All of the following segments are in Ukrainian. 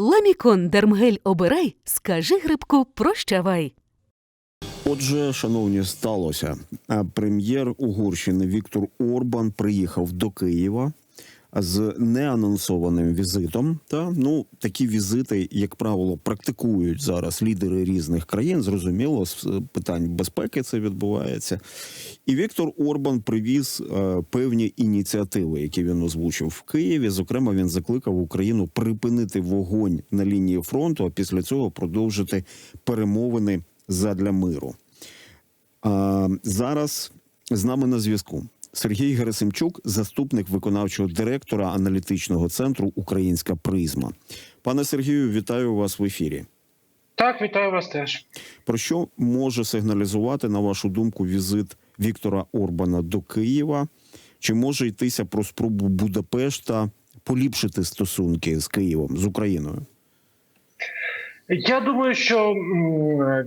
Ламікон Дермгель обирай, скажи грибку прощавай. Отже, шановні, сталося. Прем'єр Угорщини Віктор Орбан приїхав до Києва з неанонсованим візитом. Та ну такі візити, як правило, практикують зараз лідери різних країн. Зрозуміло, з питань безпеки це відбувається. І Віктор Орбан привіз е, певні ініціативи, які він озвучив в Києві. Зокрема, він закликав Україну припинити вогонь на лінії фронту, а після цього продовжити перемовини задля миру. А, зараз з нами на зв'язку Сергій Герасимчук, заступник виконавчого директора аналітичного центру Українська призма. Пане Сергію, вітаю вас в ефірі. Так, вітаю вас теж. Про що може сигналізувати, на вашу думку, візит Віктора Орбана до Києва? Чи може йтися про спробу Будапешта поліпшити стосунки з Києвом з Україною? Я думаю, що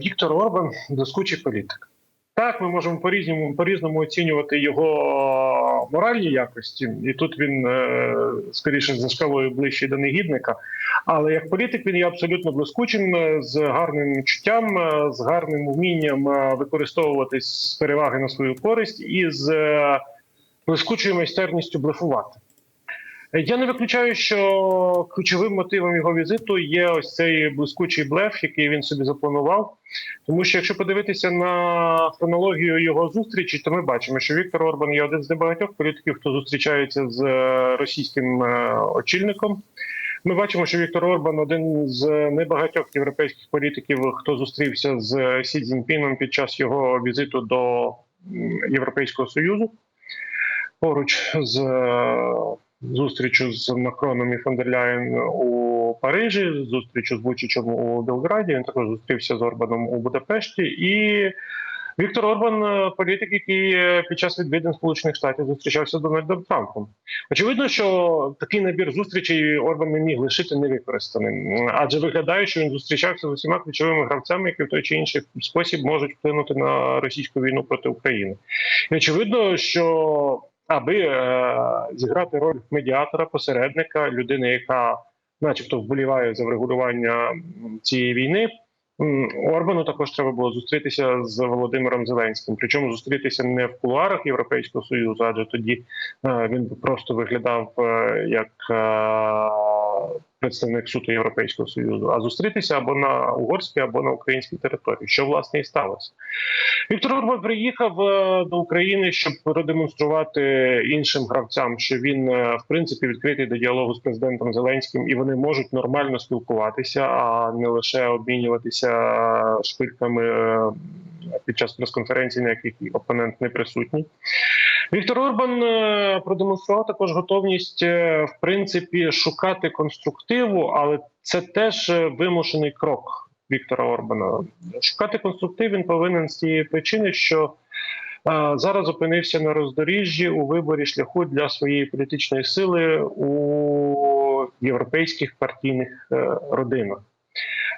Віктор Орбан доскучий політик. Так, ми можемо по-різному по-різному оцінювати його моральні якості, і тут він е, скоріше за шкалою ближчий до негідника. Але як політик він є абсолютно блискучим, е, з гарним чуттям, е, з гарним вмінням використовуватись з переваги на свою користь і з блискучою майстерністю блефувати. Я не виключаю, що ключовим мотивом його візиту є ось цей блискучий блеф, який він собі запланував. Тому що якщо подивитися на хронологію його зустрічі, то ми бачимо, що Віктор Орбан є один з небагатьох політиків, хто зустрічається з е, російським е, очільником. Ми бачимо, що Віктор Орбан один з небагатьох європейських політиків, хто зустрівся з Сі Цзіньпіном під час його візиту до Європейського Союзу поруч з зустрічю з Макроном і Фондерляєн у Парижі, зустрічю з Вучичем у Белграді. Він також зустрівся з Орбаном у Будапешті. І Віктор Орбан е, політик, який е, під час відвідин Сполучених Штатів зустрічався з Дональдом Трампом. Очевидно, що такий набір зустрічей Орбан не міг лишити невикористаним, адже виглядає, що він зустрічався з усіма ключовими гравцями, які в той чи інший спосіб можуть вплинути на російську війну проти України. І очевидно, що аби е, зіграти роль медіатора, посередника, людини, яка, начебто, вболіває за врегулювання цієї війни. Орбану також треба було зустрітися з Володимиром Зеленським. Причому зустрітися не в кулуарах Європейського союзу, адже тоді е, він просто виглядав е, як е, представник суду Європейського союзу, а зустрітися або на угорській, або на українській території, що власне і сталося. Віктор Орбан приїхав е, до України, щоб продемонструвати іншим гравцям, що він е, в принципі відкритий до діалогу з президентом Зеленським, і вони можуть нормально спілкуватися, а не лише обмінюватися шпильками е, під час прес-конференції, на яких опонент не присутній. Віктор Орбан е, продемонстрував також готовність е, в принципі шукати конструктиву, але це теж е, вимушений крок Віктора Орбана. Шукати конструктив він повинен з тієї причини, що зараз опинився на роздоріжжі у виборі шляху для своєї політичної сили у європейських партійних родинах.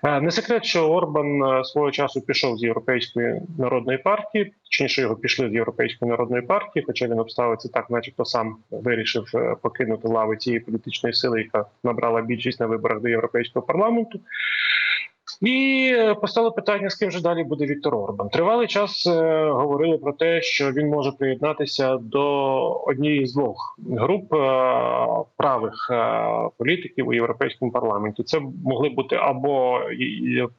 Е, Не секрет, що Орбан е, свого часу пішов з Європейської народної партії, точніше його пішли з Європейської народної партії, хоча він обставиться так, начебто сам вирішив е, покинути лави цієї політичної сили, яка набрала більшість на виборах до Європейського парламенту. І е, постало питання, з ким же далі буде Віктор Орбан. Тривалий час е, говорили про те, що він може приєднатися до однієї з двох груп е, правих політиків у європейському парламенті. Це могли бути або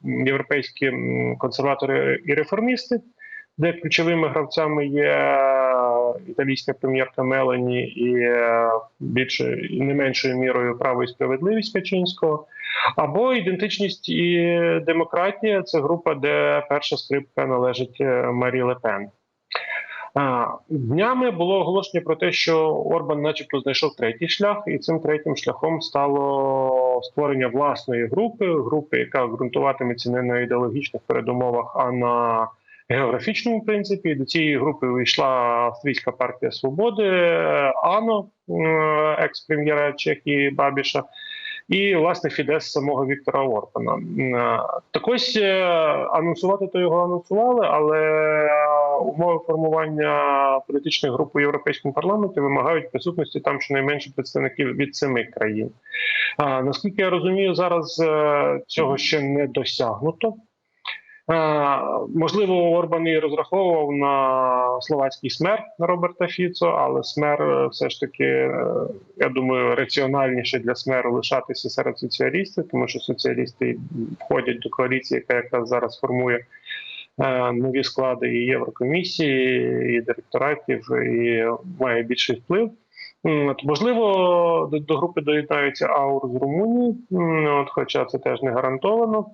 європейські консерватори і реформісти, де ключовими гравцями є італійська прем'єрка Мелані і е, більше і не меншою мірою право і справедливість Качинського. Або ідентичність і демократія це група, де перша скрипка належить е, Марі Лепен. Днями було оголошення про те, що Орбан, начебто, знайшов третій шлях, і цим третім шляхом стало створення власної групи, групи, яка ґрунтуватиметься не на ідеологічних передумовах, а на географічному принципі. До цієї групи вийшла Австрійська партія свободи, АНО, екс-прем'єра Чехії Бабіша і власне Фідес самого Віктора е, Так ось е, анонсувати то його анонсували, але умови формування політичної групи у європейському парламенті вимагають присутності там щонайменше представників від семи країн. Наскільки я розумію, зараз е, цього ще не досягнуто. Е, Можливо, Орбан і розраховував на словацький смер Роберта Фіцо, але смер е, все ж таки, е, я думаю, раціональніше для смеру лишатися серед соціалістів, тому що соціалісти входять до коаліції, яка якраз зараз формує нові склади і Єврокомісії, і директоратів, і має більший вплив. Можливо, до групи доєднаються АУР з Румунії, от, хоча це теж не гарантовано.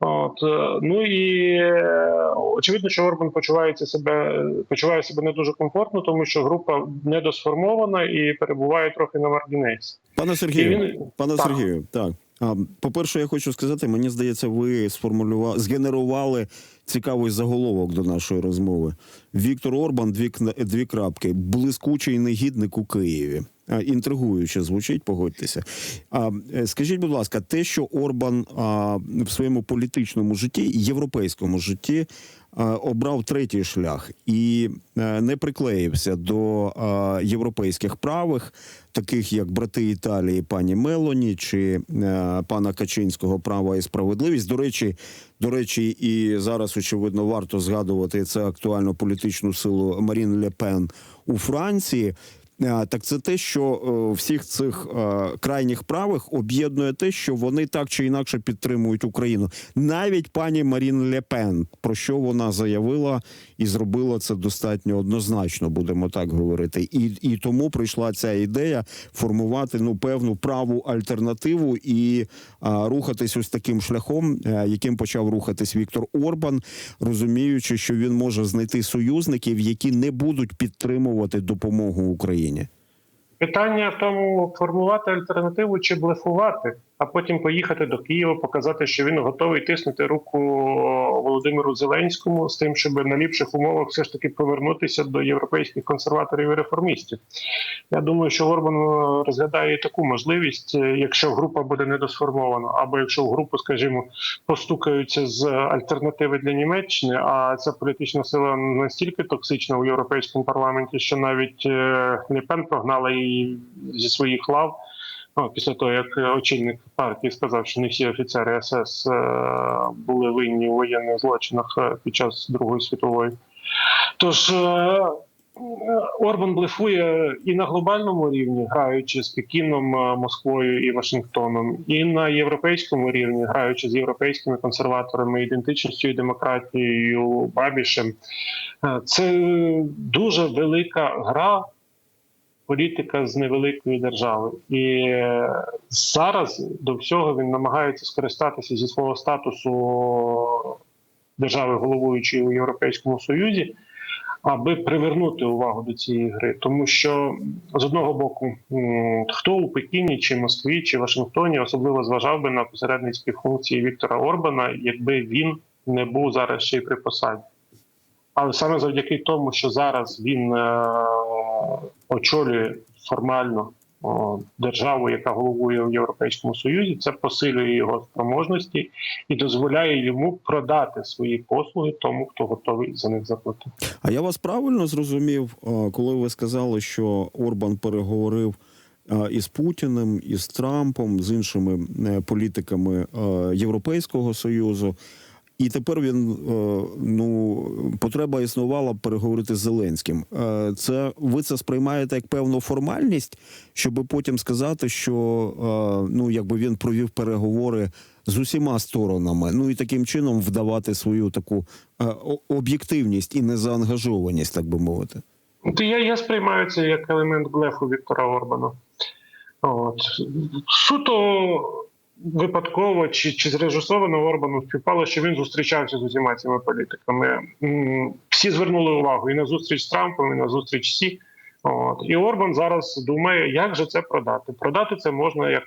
От е, ну і е, очевидно, що Орбан почувається себе почуває себе не дуже комфортно, тому що група недосформована і перебуває трохи на маргінесі. Пане Сергію, він- пане так. Сергію, так. А, по-перше, я хочу сказати, мені здається, ви сформулювали, згенерували цікавий заголовок до нашої розмови. Віктор Орбан, дві, дві крапки, блискучий негідник у Києві. А, інтригуюче звучить, погодьтеся. А, е, скажіть, будь ласка, те, що Орбан а, в своєму політичному житті, європейському житті, а, обрав третій шлях і е, не приклеївся до а, європейських правих, таких як брати Італії, пані Мелоні чи е, пана Качинського права і справедливість. До речі, до речі, і зараз очевидно варто згадувати це актуальну політичну силу Марін Ле Пен у Франції. Е, Так це те, що е, всіх цих е, крайніх правих об'єднує те, що вони так чи інакше підтримують Україну. Навіть пані Марін Ле Пен, про що вона заявила і зробила це достатньо однозначно, будемо так говорити. І, і тому прийшла ця ідея формувати ну певну праву альтернативу і а, рухатись ось таким шляхом, яким почав рухатись Віктор Орбан, розуміючи, що він може знайти союзників, які не будуть підтримувати допомогу Україні. Питання в тому формувати альтернативу чи блефувати, а потім поїхати до Києва, показати, що він готовий тиснути руку Володимиру Зеленському з тим, щоб на ліпших умовах все ж таки повернутися до європейських консерваторів і реформістів. Я думаю, що Орбан е, розглядає таку можливість, е, якщо група буде недосформована, або якщо в групу, скажімо, постукаються з альтернативи для Німеччини, а ця політична сила настільки токсична у європейському парламенті, що навіть е, Пен прогнала її зі своїх лав. Після того, як е, очільник партії сказав, що не всі офіцери СС е, були винні у воєнних злочинах е, під час Другої світової. Тож Орбан блефує і на глобальному рівні, граючи з Пекіном, Москвою і Вашингтоном, і на європейському рівні, граючи з європейськими консерваторами, ідентичністю і демократією Бабішем. Це дуже велика гра. Політика з невеликої держави, і е, зараз до всього він намагається скористатися зі свого статусу держави головуючої у Європейському Союзі, аби привернути увагу до цієї гри. Тому що з одного боку, хто у Пекіні, чи Москві, чи Вашингтоні особливо зважав би на посередницькі функції Віктора Орбана, якби він не був зараз ще й при посаді. Але саме завдяки тому, що зараз він е, очолює формально державу, яка головує в Європейському Союзі, це посилює його спроможності і дозволяє йому продати свої послуги тому, хто готовий за них заплатити. А я вас правильно зрозумів, коли ви сказали, що Орбан переговорив е, із Путіним, із Трампом, з іншими е, політиками е, Європейського союзу. І тепер він е, ну потреба існувала переговорити з Зеленським. Е, Це ви це сприймаєте як певну формальність, щоб потім сказати, що е, ну якби він провів переговори з усіма сторонами, ну і таким чином вдавати свою таку об'єктивність і незаангажованість, так би мовити. То я, я сприймаю це як елемент блефу Віктора Орбана. От. Суто випадково чи, чи зрежисовано Орбану співпало, що він зустрічався з усіма цими політиками. Всі звернули увагу і на зустріч з Трампом, і на зустріч всі. От. І Орбан зараз думає, як же це продати. Продати це можна, як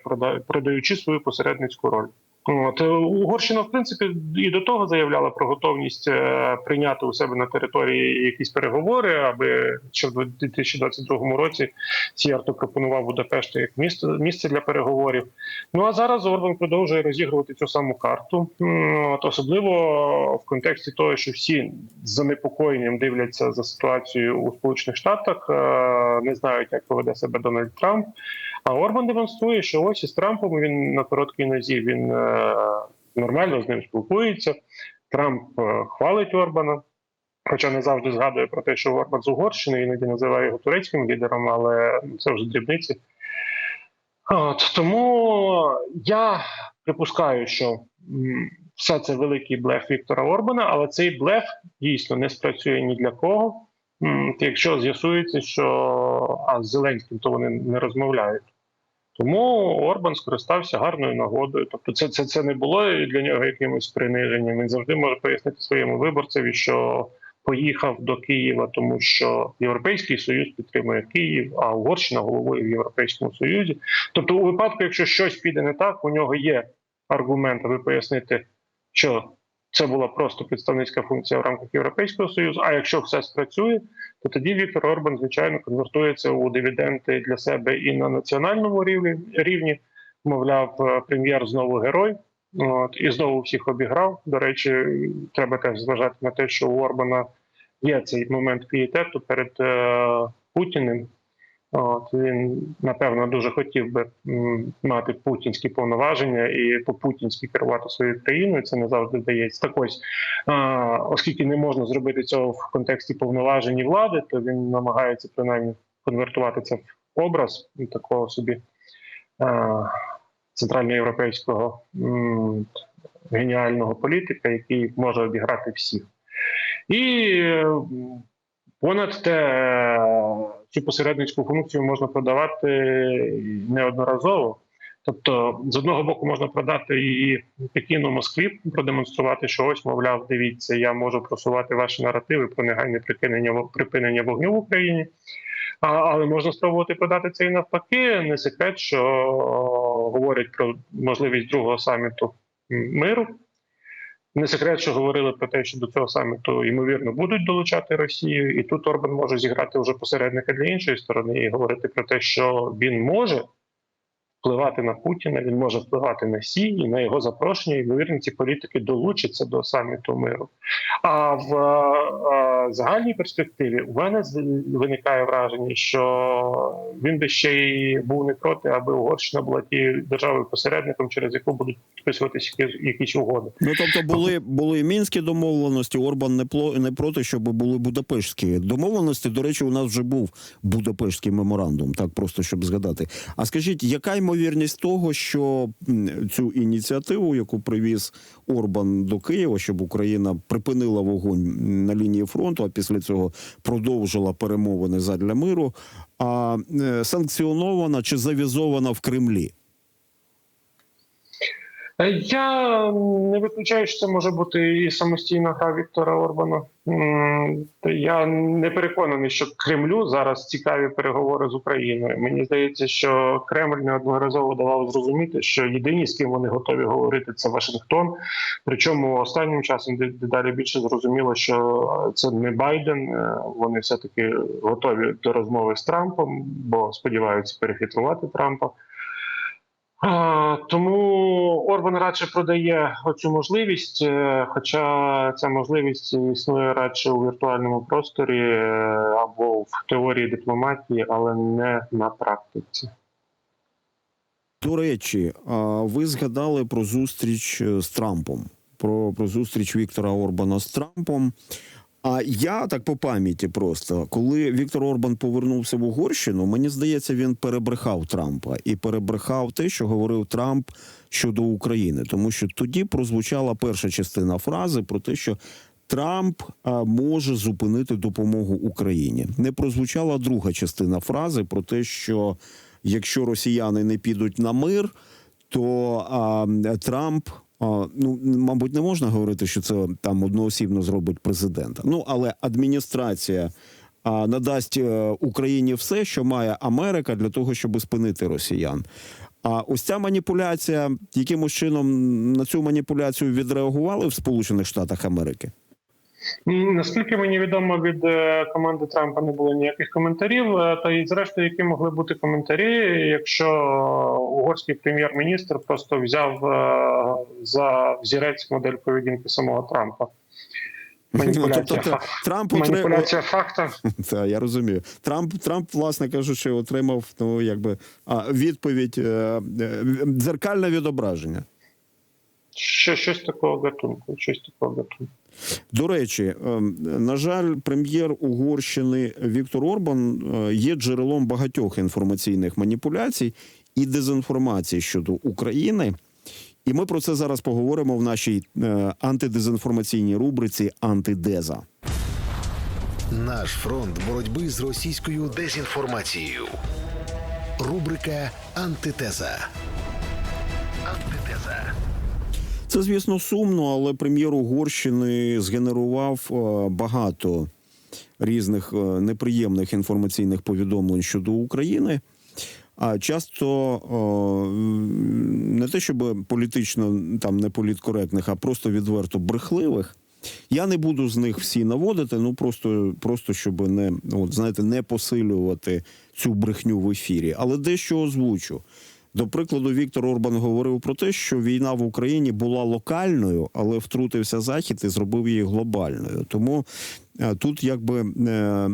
продаючи свою посередницьку роль. От е, Угорщина, в принципі, і до того заявляла про готовність е, прийняти у себе на території якісь переговори, аби ще в 2022 році Сіярто пропонував Будапешту як місце, місце для переговорів. Ну а зараз Орбан продовжує розігрувати цю саму карту, от, особливо в контексті того, що всі з занепокоєнням дивляться за ситуацією у Сполучених Штатах, е, не знають, як поведе себе Дональд Трамп. А Орбан демонструє, що ось із Трампом він на короткій нозі він е, нормально з ним спілкується. Трамп е, хвалить Орбана, хоча не завжди згадує про те, що Орбан з Угорщини іноді називає його турецьким лідером, але це вже дрібниці. От, тому я припускаю, що все це великий блеф Віктора Орбана, але цей блеф дійсно не спрацює ні для кого. Якщо з'ясується, що а з Зеленським то вони не розмовляють. Тому Орбан скористався гарною нагодою. Тобто, це, це, це не було для нього якимось приниженням. Він завжди може пояснити своєму виборцеві, що поїхав до Києва, тому що Європейський Союз підтримує Київ, а Угорщина головує в Європейському Союзі. Тобто, у випадку, якщо щось піде не так, у нього є аргумент, аби пояснити, що це була просто представницька функція в рамках Європейського Союзу. А якщо все спрацює, то тоді Віктор Орбан, звичайно, конвертується у дивіденди для себе і на національному рівні. Мовляв, е, прем'єр знову герой. От, і знову всіх обіграв. До речі, треба теж зважати на те, що у Орбана є цей момент пієтету перед е, Путіним. От він напевно дуже хотів би мати путінські повноваження і по путінськи керувати своєю країною. Це не завжди вдається. Так ось, оскільки не можна зробити цього в контексті повноважень влади, то він намагається принаймні конвертувати це в образ ну, такого собі центральноєвропейського геніального політика, який може обіграти всіх. І понад те, цю посередницьку функцію можна продавати неодноразово. Тобто, з одного боку, можна продати її Пекіну Москві, продемонструвати, що ось, мовляв, дивіться, я можу просувати ваші наративи про негайне припинення вогню в Україні. А, але можна спробувати продати це і навпаки. Не секрет, що говорять про можливість другого саміту миру. Не секрет, що говорили про те, що до цього саміту ймовірно будуть долучати Росію, і тут Орбан може зіграти вже посередника для іншої сторони і говорити про те, що він може впливати на Путіна, він може впливати на Сі і на його запрошення. Ймовірно, ці політики долучаться до саміту миру. А в е, загальній перспективі у мене виникає враження, що він би ще й був не проти, аби Угорщина була тією державою посередником, через яку будуть підписуватися якісь угоди. Ну тобто були були мінські домовленості. Орбан не пло не проти, щоб були Будапештські домовленості. До речі, у нас вже був Будапештський меморандум, так просто щоб згадати. А скажіть, яка ймовірність того, що цю ініціативу, яку привіз Орбан до Києва, щоб Україна припинила вогонь на лінії фронту, а після цього продовжила перемовини задля миру, а е, санкціонована чи завізована в Кремлі? Е, Я не виключаю, що це може бути і самостійна гра Віктора Орбана. Я не переконаний, що Кремлю зараз цікаві переговори з Україною. Мені здається, що Кремль неодноразово давав зрозуміти, що єдині, з ким вони готові говорити, це Вашингтон. Причому останнім часом дедалі більше зрозуміло, що це не Байден. е, Вони все таки готові до розмови з Трампом, бо сподіваються перехитрувати Трампа. Тому Орбан радше продає оцю можливість, е, хоча ця можливість існує радше у віртуальному просторі е, або в теорії дипломатії, але не на практиці. До речі, ви згадали про зустріч е, з Трампом, про, про зустріч Віктора Орбана з Трампом. А я так по пам'яті просто, коли Віктор Орбан повернувся в Угорщину, мені здається, він перебрехав Трампа і перебрехав те, що говорив Трамп щодо України, тому що тоді прозвучала перша частина фрази про те, що Трамп може зупинити допомогу Україні. Не прозвучала друга частина фрази про те, що якщо росіяни не підуть на мир, то а, Трамп. Ну, мабуть, не можна говорити, що це там одноосібно зробить президента. Ну, але адміністрація надасть е, Україні все, що має Америка для того, щоб спинити росіян. А ось ця маніпуляція, якимось чином на цю маніпуляцію відреагували в Сполучених Штатах Америки? Наскільки мені відомо, від е, команди Трампа не було ніяких коментарів. е, Та й зрештою, які могли бути коментарі, якщо угорський прем'єр-міністр просто взяв е, за взірець модель поведінки самого Трампа. Маніпуляція, Тобто, фа- Трамп маніпуляція. Та, я розумію. Трамп, Трамп, власне кажучи, отримав ну, якби, а, відповідь дзеркальне відображення. Що, щось такого гатунку. Щось такого гатунку. До речі, ем, на жаль, прем'єр Угорщини Віктор Орбан е, є джерелом багатьох інформаційних маніпуляцій і дезінформації щодо України. І ми про це зараз поговоримо в нашій е, антидезінформаційній рубриці Антидеза. Наш фронт боротьби з російською дезінформацією. Рубрика Антитеза. Антитеза. Це, звісно, сумно, але прем'єр Угорщини згенерував е, багато різних е, неприємних інформаційних повідомлень щодо України. А часто е, не те, щоб політично там не політкоректних, а просто відверто брехливих. Я не буду з них всі наводити, ну просто, просто щоб не от, знаєте, не посилювати цю брехню в ефірі. Але дещо озвучу. До прикладу, Віктор Орбан говорив про те, що війна в Україні була локальною, але втрутився захід і зробив її глобальною. Тому тут якби е,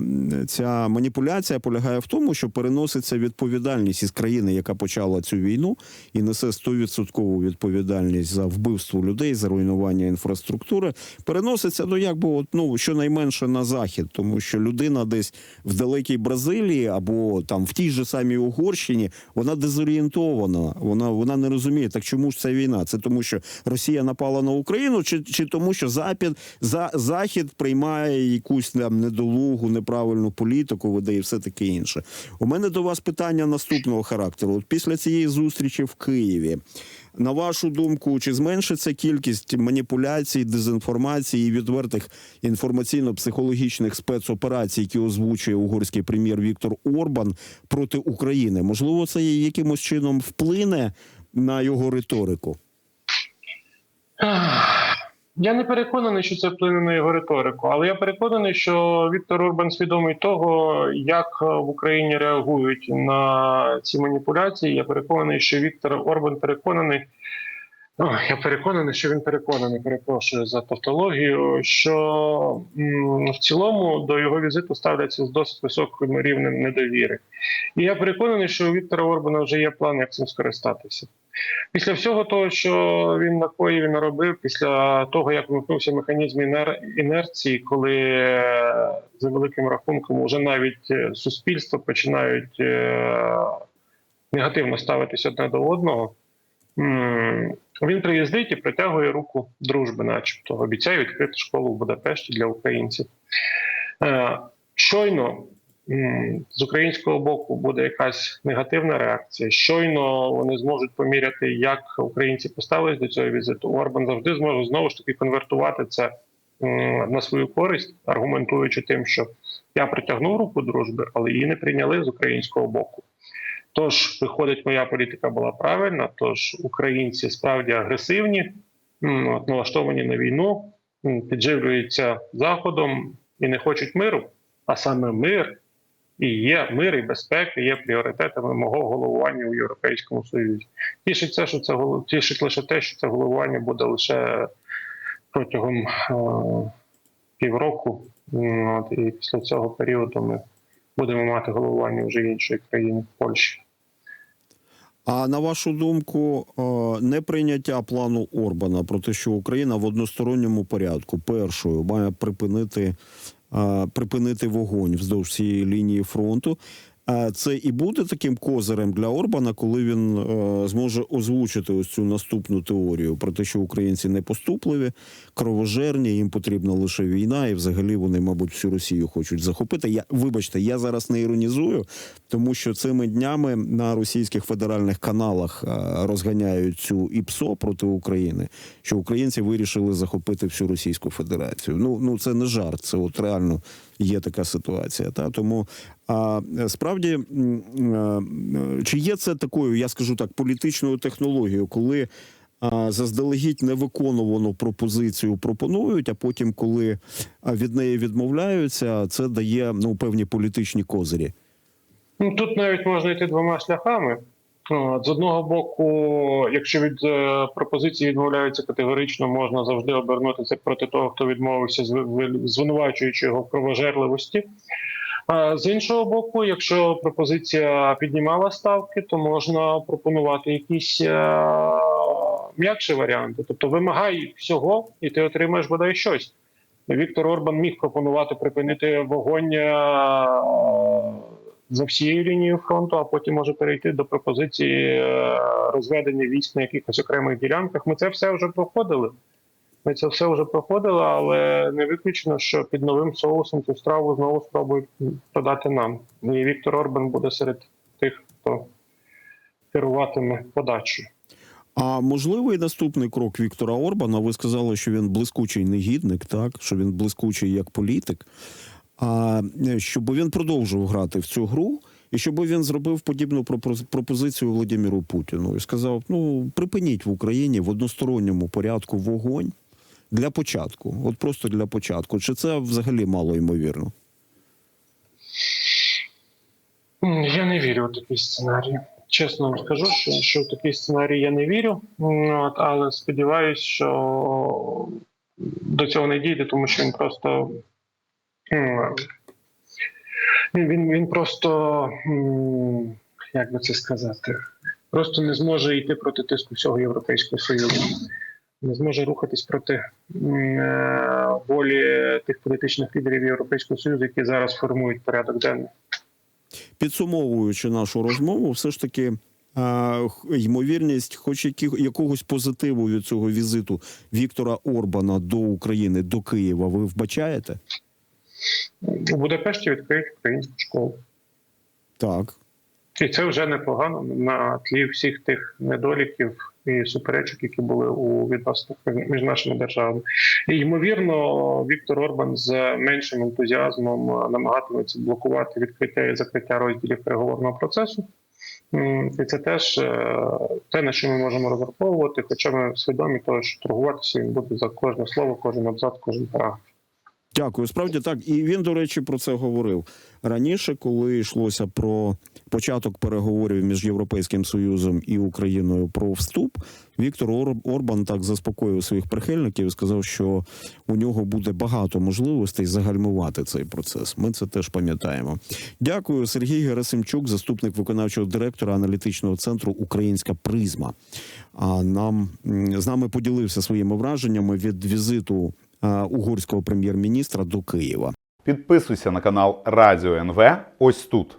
ця маніпуляція полягає в тому, що переноситься відповідальність із країни, яка почала цю війну, і несе 100% відповідальність за вбивство людей, за руйнування інфраструктури, переноситься ну якби от, ну щонайменше на захід, тому що людина десь в далекій Бразилії або там в тій же самій Угорщині вона дезорієнтована. Вона вона не розуміє, так чому ж це війна? Це тому, що Росія напала на Україну, чи, чи тому, що Запад за захід приймає якусь там недолугу, неправильну політику, веде і все таке інше. У мене до вас питання наступного характеру. От після цієї зустрічі в Києві. На вашу думку, чи зменшиться кількість маніпуляцій, дезінформації і відвертих інформаційно-психологічних спецоперацій, які озвучує угорський прем'єр Віктор Орбан проти України? Можливо, це якимось чином вплине на його риторику? Я не переконаний, що це вплине на його риторику, але я переконаний, що Віктор Орбан свідомий того, як в Україні реагують на ці маніпуляції. Я переконаний, що Віктор Орбан переконаний. О, я переконаний, що він переконаний, перепрошую за тавтологію, що в цілому до його візиту ставляться з досить високим рівнем недовіри. І я переконаний, що у Віктора Орбана вже є план, як цим скористатися. Після всього того, що він накоїв і наробив, після того як вмикнувся механізм інер... інерції, коли е, за великим рахунком вже навіть е, суспільство починають е, негативно ставитись одне до одного. Він приїздить і притягує руку дружби, начебто обіцяє відкрити школу в Будапешті для українців. Щойно з українського боку буде якась негативна реакція. Щойно вони зможуть поміряти, як українці поставились до цього візиту. Орбан завжди зможе знову ж таки конвертувати це на свою користь, аргументуючи тим, що я притягнув руку дружби, але її не прийняли з українського боку. Тож, виходить, моя політика була правильна. Тож українці справді агресивні, налаштовані на війну, підживлюються заходом і не хочуть миру. А саме мир і є мир і безпека, є пріоритетами мого головування у Європейському Союзі. Тішить це, що це тішить лише те, що це головування буде лише протягом е, півроку. От, і після цього періоду ми будемо мати головування вже іншої країни Польщі. А на вашу думку, е, неприйняття плану Орбана про те, що Україна в односторонньому порядку першою має припинити, припинити вогонь вздовж цієї лінії фронту. Це і буде таким козирем для Орбана, коли він е, зможе озвучити ось цю наступну теорію про те, що українці не поступливі, кровожерні, їм потрібна лише війна, і взагалі вони, мабуть, всю Росію хочуть захопити. Я вибачте, я зараз не іронізую, тому що цими днями на російських федеральних каналах е, розганяють цю ІПСО проти України, що українці вирішили захопити всю Російську Федерацію. Ну ну це не жарт, це от реально є така ситуація. Та тому а справді е, чи є це такою, я скажу так, політичною технологією, коли заздалегідь невиконувану пропозицію пропонують, а потім, коли від неї відмовляються, це дає ну певні політичні козирі. Ну, Тут навіть можна йти двома шляхами. З одного боку, якщо від е, пропозиції відмовляються категорично, можна завжди обернутися проти того, хто відмовився, зв- звинувачуючи його в кровожерливості. З іншого боку, якщо пропозиція піднімала ставки, то можна пропонувати якісь е, м'якші варіанти. Тобто вимагай всього, і ти отримаєш бодай щось. Віктор Орбан міг пропонувати припинити вогонь е, за всією лінією фронту, а потім може перейти до пропозиції е, розведення військ на якихось окремих ділянках. Ми це все вже проходили. Ми це все вже проходили, але не виключено, що під новим соусом цю страву знову спробують подати нам. І Віктор Орбан буде серед тих, хто керуватиме подачею. А можливий наступний крок Віктора Орбана? Ви сказали, що він блискучий негідник, так що він блискучий як політик. А е, щоб він продовжував грати в цю гру, і щоб він зробив подібну пропозицію Володимиру Путіну і сказав: ну припиніть в Україні в односторонньому порядку вогонь для початку, от просто для початку. Чи це взагалі мало ймовірно? Я не вірю у такий сценарій. Чесно вам скажу, що, що в такий сценарій я не вірю. От, але сподіваюся, що до цього не дійде, тому що він просто. Він, він, просто. Як би це сказати? Просто не зможе йти проти тиску всього Європейського Союзу. Не зможе рухатись проти е, волі тих політичних лідерів Європейського Союзу, які зараз формують порядок денний. Підсумовуючи нашу розмову, все ж таки. а, Ймовірність, хоч якогось позитиву від цього візиту Віктора Орбана до України, до Києва, ви вбачаєте? У Будапешті відкриють українську школу. Так. І це вже непогано на тлі всіх тих недоліків і суперечок, які були у відносинах між нашими державами. І ймовірно, Віктор Орбан з меншим ентузіазмом намагатиметься блокувати відкриття і закриття розділів переговорного процесу. І це теж е, те, на що ми можемо розраховувати, хоча ми свідомі того, що торгуватися він буде за кожне слово, кожен абзац, кожен параграф. Дякую. Справді так. І він, до речі, про це говорив раніше, коли йшлося про початок переговорів між Європейським Союзом і Україною про вступ. Віктор Ор- Орбан так заспокоїв своїх прихильників і сказав, що у нього буде багато можливостей загальмувати цей процес. Ми це теж пам'ятаємо. Дякую, Сергій Герасимчук, заступник виконавчого директора аналітичного центру Українська призма. А нам з нами поділився своїми враженнями від візиту угорського прем'єр-міністра до Києва. Підписуйся на канал Радіо НВ ось тут.